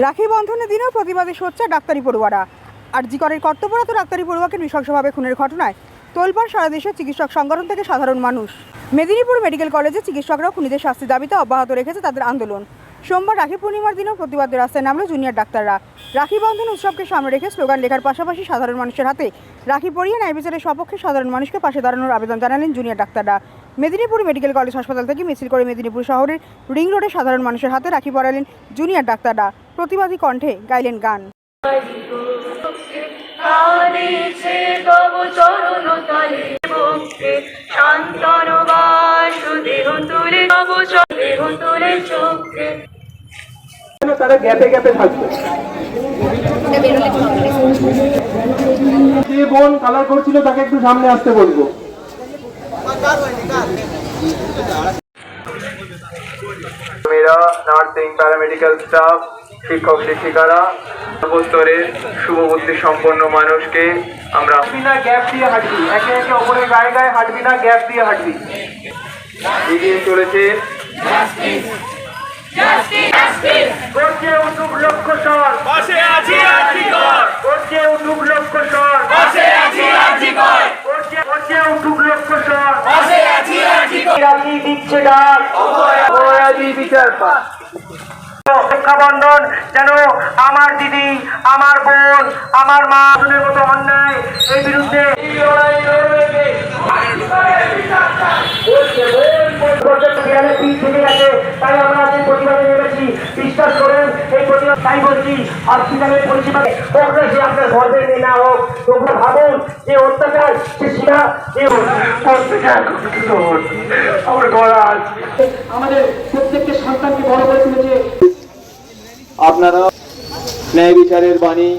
রাখি বন্ধনের দিনেও প্রতিবাদে সোচ্চার ডাক্তারি পড়ুয়ারা। আর জিকরের কর্তব্যরত ডাক্তারি পড়ুয়াকে নৃশংসভাবে খুনের ঘটনায় তোলপাড় সারা দেশের চিকিৎসক সংগঠন থেকে সাধারণ মানুষ। মেদিনীপুর মেডিকেল কলেজে চিকিৎসকরাও খুনিদের শাস্তি দাবিতে অব্যাহত রেখেছে তাদের আন্দোলন। সোমবার রাখি পূর্ণিমার দিনেও প্রতিবাদের রাস্তায় নামলো জুনিয়র ডাক্তাররা। রাখি বন্ধন উৎসবকে সামনে রেখে স্লোগান লেখার পাশাপাশি সাধারণ মানুষের হাতে রাখি পরিয়ে ন্যায় বিচারের সপক্ষে সাধারণ মানুষকে পাশে দাঁড়ানোর আবেদন জানালেন জুনিয়র ডাক্তাররা। মেদিনীপুর মেডিকেল কলেজ হাসপাতাল থেকে মিছিল করে মেদিনীপুর শহরের রিং রোডে সাধারণ মানুষের হাতে রাখি পরালেন জুনিয়র ডাক্তাররা। প্রতিবাদী কণ্ঠে গাইলেন গান। শান্তন বাসুদেহ তুলে চ- দেহ তুলে চোখে। যেন তারা গ্যাপে গ্যাপে থাকবে। যে বোন কালার করছিল তাকে একটু সামনে আসতে বলব। মেয়েরা নার্সিং প্যারামেডিক্যাল স্টাফ শিক্ষক শিক্ষিকারা সর্বস্তরের শুভবুদ্ধি সম্পন্ন মানুষকে আমরা হাঁটবি না গ্যাপ দিয়ে হাঁটবি। একে একে ওপরে গায়ে গায়ে হাঁটবি না গ্যাপ দিয়ে হাঁটবি। এগিয়ে চলেছে করছে উঠুক লক্ষ্য স্বর পাশে আছি আছি কর করছে উঠুক লক্ষ্য স্বর পাশে আছি আছি কর করছে করছে উঠুক লক্ষ্য স্বর পাশে আছি আছি কর রাখি দিচ্ছে ডাক। অপরাধী। বিচার পা রক্ষাবন্ধন যেন আমার দিদি আমার বোন আমার মা বোনের মতো অন্যায় এই বিরুদ্ধে এই লড়াই লড়বে। প্রজেক্ট বিড়ালে পিঠ থেকে গেছে তাই আমরা আজ এই প্রতিবাদে নেমেছি বিশ্বাস করেন এই প্রতিবাদ তাই বলছি হসপিটালের পরিষেবা সে আপনার গর্বে নিয়ে না হোক তোমরা ভাবুন যে অত্যাচার সে। আমার গলা আমাদের প্রত্যেকটা সন্তানকে বড় করে তুলেছে। আপনারা ন্যায় বিচারের বাণী